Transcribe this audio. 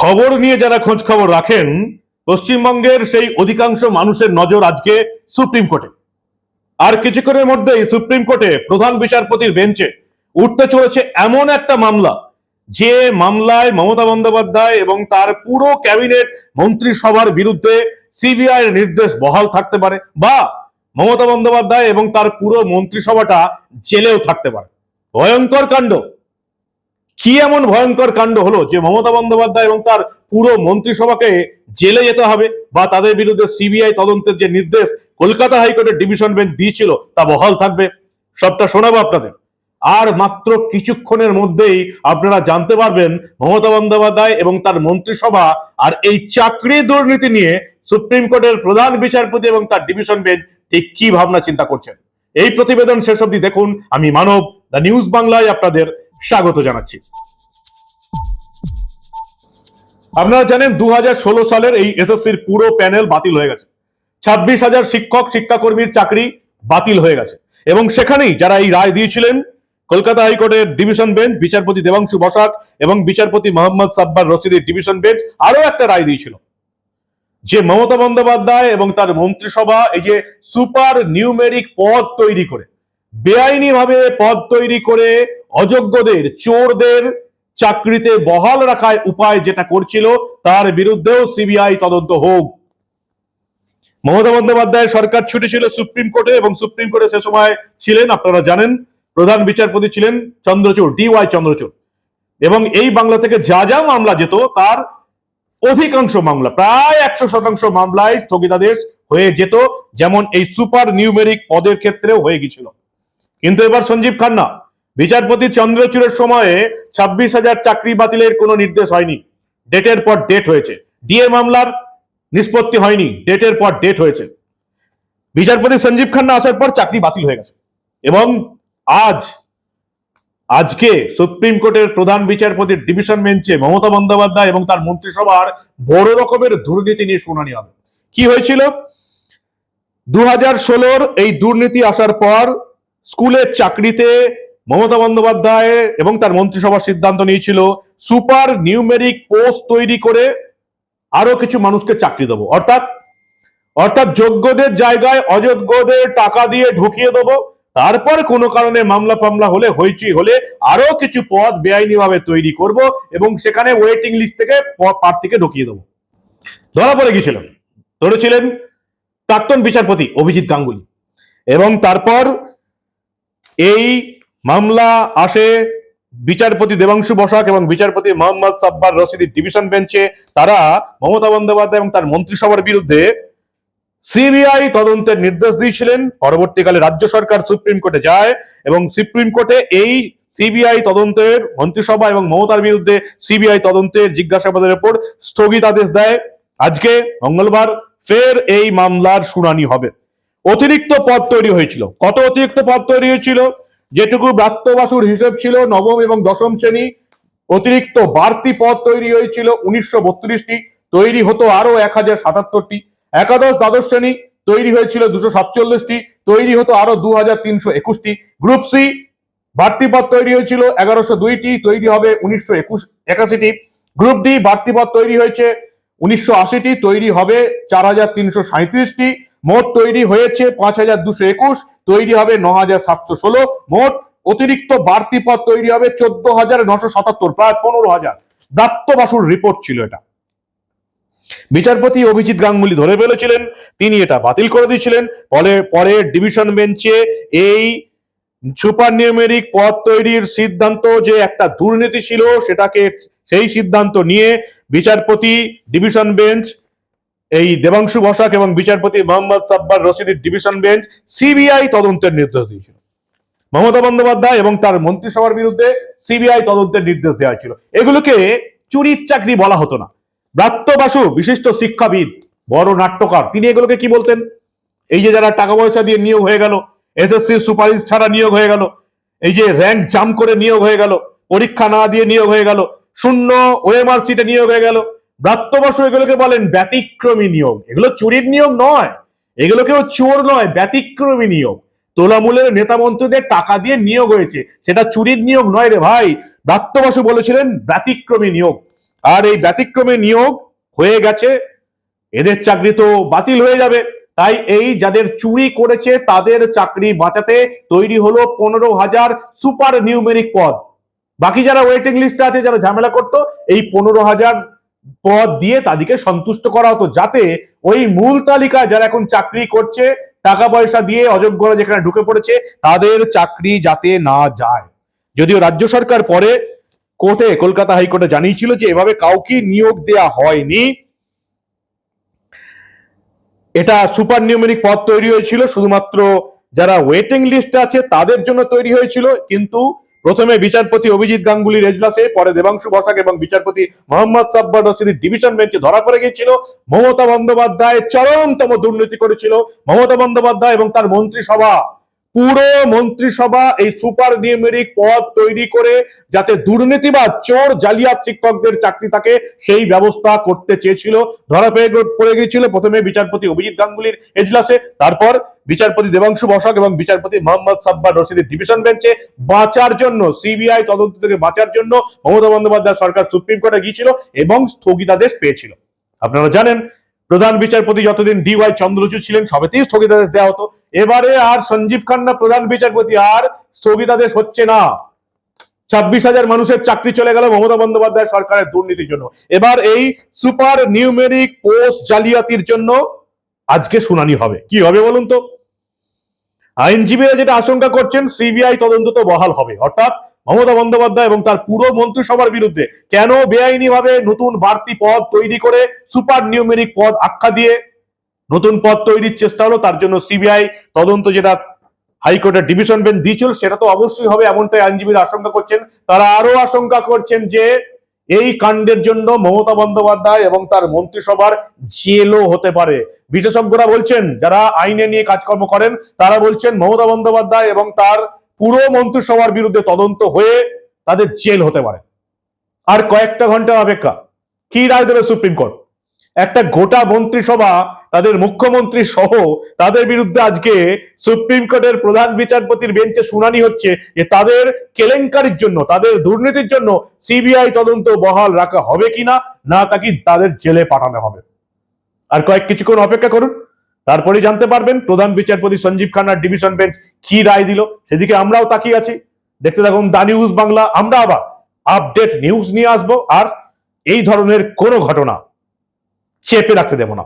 খবর নিয়ে যারা খোঁজ খবর রাখেন, পশ্চিমবঙ্গের সেই অধিকাংশ মানুষের নজর আজকে সুপ্রিম কোর্টে। আর কিছুক্ষণের মধ্যেই সুপ্রিম কোর্টে প্রধান বিচারপতির বেঞ্চে উঠতে চলেছে এমন একটা মামলা, যে মামলায় মমতা বন্দ্যোপাধ্যায় এবং তার পুরো ক্যাবিনেট মন্ত্রিসভার বিরুদ্ধে সিবিআই নির্দেশ বহাল থাকতে পারে বা মমতা বন্দ্যোপাধ্যায় এবং তার পুরো মন্ত্রিসভাটা জেলেও থাকতে পারে। ভয়ঙ্কর কাণ্ড। কি এমন ভয়ঙ্কর কাণ্ড হলো যে মমতা বন্দ্যোপাধ্যায় এবং তার পুরো মন্ত্রিসভাকে জেলে যেতে হবে বা তাদের বিরুদ্ধে সিবিআই তদন্তের যে নির্দেশ কলকাতা হাইকোর্টের ডিভিশন বেঞ্চ দিয়েছিল, তা বহাল থাকবে? সবটা শোনাবো আপনাদের। আর মাত্র কিছুক্ষণের মধ্যেই আপনারা জানতে পারবেন মমতা বন্দ্যোপাধ্যায় এবং তার মন্ত্রিসভা আর এই চাকরি দুর্নীতি নিয়ে সুপ্রিম কোর্টের প্রধান বিচারপতি এবং তার ডিভিশন বেঞ্চ ঠিক কি ভাবনা চিন্তা করছেন? এই প্রতিবেদন শেষ অবধি দেখুন। আমি মানব, দ্য নিউজ বাংলায় আপনাদের স্বাগত জানাচ্ছি। আপনারা জানেন দু সালের এই এসএসসির পুরো প্যানেল বাতিল হয়ে গেছে। ছাব্বিশ হাজার শিক্ষক, শিক্ষাকর্মীর চাকরি বাতিল হয়ে গেছে। এবং সেখানেই যারা এই রায় দিয়েছিলেন, কলকাতা হাইকোর্টের ডিভিশন বেঞ্চ, বিচারপতি দেবাংশু বসাক এবং বিচারপতি মোহাম্মদ সাব্বার রশিদের ডিভিশন বেঞ্চ আরও একটা রায় দিয়েছিল। যে মমতা বন্দ্যোপাধ্যায় এবং তার মন্ত্রিসভা এই যে সুপার নিউমেরিক পদ তৈরি করে বেআইনি ভাবে পদ তৈরি করে অযোগ্যদের, চোরদের চাকরিতে বহাল রাখার উপায় যেটা করছিল, তার বিরুদ্ধেও সিবিআই তদন্ত হোক। মমতা বন্দ্যোপাধ্যায়ের সরকার ছুটি ছিল সুপ্রিম কোর্টে এবং সুপ্রিম কোর্টে সে সময় ছিলেন, আপনারা জানেন, প্রধান বিচারপতি ছিলেন চন্দ্রচূড়, ডি ওয়াই চন্দ্রচূড়। এবং এই বাংলা থেকে যা যা মামলা যেত, তার অধিকাংশ মামলা, প্রায় একশো শতাংশ মামলায় স্থগিতাদেশ হয়ে যেত, যেমন এই সুপার নিউমেরিক পদের ক্ষেত্রেও হয়ে গেছিল কিন্তু এবার সঞ্জীব খান্না বিচারপতি চন্দ্রচূড়ের সময়ে ছাব্বিশ হাজার চাকরি বাতিলের কোনো নির্দেশ হয়নি। ডেটের পর ডেট হয়েছে। ডিএ মামলার নিষ্পত্তি হয়নি। ডেটের পর ডেট হয়েছে। বিচারপতি সঞ্জীব খান্না আসার পর চাকরি বাতিল হয়ে গেছে। এবং আজ, আজকে সুপ্রিম কোর্টের প্রধান বিচারপতির ডিভিশন বেঞ্চে মমতা বন্দ্যোপাধ্যায় এবং তার মন্ত্রিসভার বড় রকমের দুর্নীতি নিয়ে শুনানি হবে। কি হয়েছিল? দু ষোলোর এই দুর্নীতি আসার পর স্কুলের চাকরিতে মমতা বন্দ্যোপাধ্যায় এবং তার মন্ত্রিসভার সিদ্ধান্ত নিয়েছিল, সুপার নিউমেরিক পোস্ট তৈরি করে আরও কিছু মানুষকে চাকরি দেবো। অর্থাৎ অর্থাৎ যোগ্যদের জায়গায় অযোগ্যদের টাকা দিয়ে ঢুকিয়ে দেবো। তারপর কোনো কারণে মামলা ফামলা হলে, হইচই হলে আরও কিছু পদ বেআইনি ভাবে তৈরি করব এবং সেখানে ওয়েটিং লিস্ট থেকে প্রার্থীকে ঢুকিয়ে দেবো। ধরা পড়ে গেছিলেন ধরেছিলেন প্রাক্তন বিচারপতি অভিজিৎ গাঙ্গুলি। এবং তারপর এই মামলা আসে বিচারপতি দেবাংশু বসাক এবং বিচারপতি মোহাম্মদ সাব্বার রশিদির ডিভিশন বেঞ্চে। তারা মমতা বন্দ্যোপাধ্যায় এবং তার মন্ত্রিসভার বিরুদ্ধে সিবিআই তদন্তের নির্দেশ দিয়েছিলেন। পরবর্তীকালে রাজ্য সরকার সুপ্রিম কোর্টে যায় এবং সুপ্রিম কোর্টে এই সিবিআই তদন্তের মন্ত্রিসভা এবং মমতার বিরুদ্ধে সিবিআই তদন্তের জিজ্ঞাসাবাদের উপর স্থগিতাদেশ দেয়। আজকে মঙ্গলবার ফের এই মামলার শুনানি হবে। অতিরিক্ত পদ তৈরি হয়েছিল। কত অতিরিক্ত পদ তৈরি হয়েছিল? যেটুকু ব্রাত্যবাসুর হিসেব ছিল নবম এবং দশম শ্রেণি, অতিরিক্ত বাড়তি পদ তৈরি হয়েছিল উনিশশো বত্রিশটি, তৈরি হতো আরও এক হাজার সাতাত্তরটি। একাদশ দ্বাদশ শ্রেণি তৈরি হয়েছিল দুশো সাতচল্লিশটি, তৈরি হতো আরও দু হাজার তিনশো একুশটি। গ্রুপ সি, বাড়তি পদ তৈরি হয়েছিল এগারোশো দুইটি, তৈরি হবে উনিশশো একুশ, একাশিটি। গ্রুপ ডি, বাড়তি পদ তৈরি হয়েছে উনিশশো আশিটি, তৈরি হবে চার হাজার তিনশো সাঁত্রিশটি মোট তৈরি হয়েছে পাঁচ হাজার দুশো একুশ, তৈরি হবে ন হাজার সাতশো ষোলো, মোট অতিরিক্ত বাড়তি পদ তৈরি হবে চোদ্দ হাজার নশো সাতাত্তর, প্রায় পনেরো হাজার। দাত্ত বাসুর রিপোর্ট ছিল এটা। বিচারপতি অভিজিৎ গাঙ্গুলি ধরে ফেলেছিলেন, তিনি এটা বাতিল করে দিয়েছিলেন। ফলে পরে ডিভিশন বেঞ্চে এই সুপার নিউমেরিক পদ তৈরির সিদ্ধান্ত যে একটা দুর্নীতি ছিল, সেটাকে সেই সিদ্ধান্ত নিয়ে বিচারপতি ডিভিশন বেঞ্চ এই দেবাংশু বসাক এবং বিচারপতি মোহাম্মদ সাব্বার রশিদের ডিভিশন বেঞ্চ, সিবিআই তদন্তের নির্দেশ দিয়েছিল। মমতা বন্দ্যোপাধ্যায় এবং তার মন্ত্রিসভার বিরুদ্ধে সিবিআই তদন্তের নির্দেশ দেওয়া হয়েছিল। এগুলোকে চুরির চাকরি বলা হতো না। ব্রাত্য বাসু, বিশিষ্ট শিক্ষাবিদ, বড় নাট্যকার, তিনি এগুলোকে কি বলতেন? এই যে যারা টাকা পয়সা দিয়ে নিয়োগ হয়ে গেল, এসএসসি সুপারিশ ছাড়া নিয়োগ হয়ে গেল, এই যে র্যাঙ্ক জাম করে নিয়োগ হয়ে গেল, পরীক্ষা না দিয়ে নিয়োগ হয়ে গেল, শূন্য ওএমআর সিটে নিয়োগ হয়ে গেল ব্রাত্য বাসু এগুলোকে বলেন ব্যতিক্রমী নিয়োগ এগুলো চুরির নিয়োগ নয়। এগুলোকেও চোর নয়, ব্যতিক্রমী নিয়োগ তোলামূলের নেতা মন্ত্রীদের টাকা দিয়ে নিয়োগ হয়েছে। সেটা চুরির নিয়োগ নয় রে ভাই। ব্রাত্য বাসু বলেছিলেন ব্যতিক্রমী নিয়োগ আর এই ব্যতিক্রমী নিয়োগ হয়ে গেছে। এদের চাকরি তো বাতিল হয়ে যাবে। তাই এই যাদের চুরি করেছে, তাদের চাকরি বাঁচাতে তৈরি হলো পনেরো হাজার সুপার নিউমেরিক পদ। বাকি যারা ওয়েটিং লিস্টে আছে, যারা ঝামেলা করতো, এই পনেরো হাজার পদ দিয়ে তাদেরকে সন্তুষ্ট করা হতো যাতে ওই মূল তালিকায় যারা এখন চাকরি করছে, টাকা পয়সা দিয়ে অযোগ্যরা যেখানে ঢুকে পড়েছে, তাদের চাকরি যাতে না যায়। যদিও রাজ্য সরকার পরে কোর্টে, কলকাতা হাইকোর্টে জানিয়েছিল যে এভাবে কাউকে নিয়োগ দেয়া হয়নি। এটা সুপার নিউমেরিক পদ তৈরি হয়েছিল, শুধুমাত্র যারা ওয়েটিং লিস্টে আছে তাদের জন্য তৈরি হয়েছিল, কিন্তু প্রথমে বিচারপতি অভিজিৎ গাঙ্গুলির এজলাসে পরে দেবাংশু বসাক এবং বিচারপতি মোহাম্মদ সাব্বার রশিদির ডিভিশন বেঞ্চে ধরা পড়ে গিয়েছিল। মমতা বন্দ্যোপাধ্যায় চরমতম দুর্নীতি করেছিল। মমতা বন্দ্যোপাধ্যায় এবং তার মন্ত্রিসভা। পুরো মন্ত্রিসভা এই সুপার নিউমেরিক পদ তৈরি করে যাতে দুর্নীতিবাদ চোর, জালিয়াত শিক্ষকদের চাকরি থাকে, সেই ব্যবস্থা করতে চেয়েছিল। ধরা পেয়ে পড়ে গিয়েছিল প্রথমে বিচারপতি অভিজিৎ গাঙ্গুলির এজলাসে তারপর বিচারপতি দেবাংশু বসাক এবং বিচারপতি মোহাম্মদ সাব্বার রশিদের ডিভিশন বেঞ্চে বাঁচার জন্য সিবিআই তদন্ত থেকে বাঁচার জন্য মমতা বন্দ্যোপাধ্যায় সরকার সুপ্রিম কোর্টে গিয়েছিল এবং স্থগিতাদেশ পেয়েছিল। আপনারা জানেন, প্রধান বিচারপতি যতদিন ডি ওয়াই চন্দ্রচূড় ছিলেন, সবেতেই স্থগিতাদেশ দেওয়া হতো। এবারে আর সঞ্জীব খান্না প্রধান বিচারপতি, আর স্থগিতাদেশ হচ্ছে না। ছাব্বিশ হাজার মানুষের চাকরি চলে গেল মমতা বন্দ্যোপাধ্যায় সরকারের দুর্নীতির জন্য। এবার এই সুপার নিউমেরিক পোস্ট জালিয়াতির জন্য আজকে শুনানি হবে। কি হবে বলুন তো? আইনজীবীরা যেটা আশঙ্কা করছেন, সিবিআই তদন্ত তো বহাল হবে। অর্থাৎ মমতা বন্দ্যোপাধ্যায় এবং তার পুরো মন্ত্রিসভার বিরুদ্ধে কেন বেআইনি ভাবে নতুন বাড়তি পদ তৈরি করে সুপার নিউমেরিক পদ আখ্যা দিয়ে নতুন পদ তৈরির চেষ্টা হলো, তার জন্য সিবিআই তদন্ত যেটা হাইকোর্টের ডিভিশন বেঞ্চ দিয়েছিল, সেটা তো অবশ্যই হবে, এমনটাই আইনজীবীরা আশঙ্কা করছেন। তারা আরও আশঙ্কা করছেন যে এই কাণ্ডের জন্য মমতা বন্দ্যোপাধ্যায় এবং তার মন্ত্রিসভার জেলও হতে পারে। বিশেষজ্ঞরা বলছেন, যারা আইনে নিয়ে কাজকর্ম করেন, তারা বলছেন মমতা বন্দ্যোপাধ্যায় এবং তার পুরো মন্ত্রিসভার বিরুদ্ধে তদন্ত হয়ে তাদের জেল হতে পারে। আর কয়েকটা ঘণ্টার অপেক্ষা। কি রায় দেবে সুপ্রিম কোর্ট একটা গোটা মন্ত্রিসভা তাদের মুখ্যমন্ত্রী সহ তাদের বিরুদ্ধে আজকে সুপ্রিম কোর্টের প্রধান বিচারপতির বেঞ্চে শুনানি হচ্ছে যে তাদের কেলেঙ্কারির জন্য, তাদের দুর্নীতির জন্য সিবিআই তদন্ত বহাল রাখা হবে কিনা, না তাকে তাদের জেলে পাঠানো হবে? আর কয়েক কিছুক্ষণ অপেক্ষা করুন তারপরে জানতে পারবেন প্রধান বিচারপতি সঞ্জীব খান্নার ডিভিশন বেঞ্চ কি রায় দিল। সেদিকে আমরাও তাকিয়ে আছি। দেখতে থাকুন দা নিউজ বাংলা, আমরা আবার আপডেট নিউজ নিয়ে আসব। আর এই ধরনের কোনো ঘটনা চেপে রাখতে দেব না।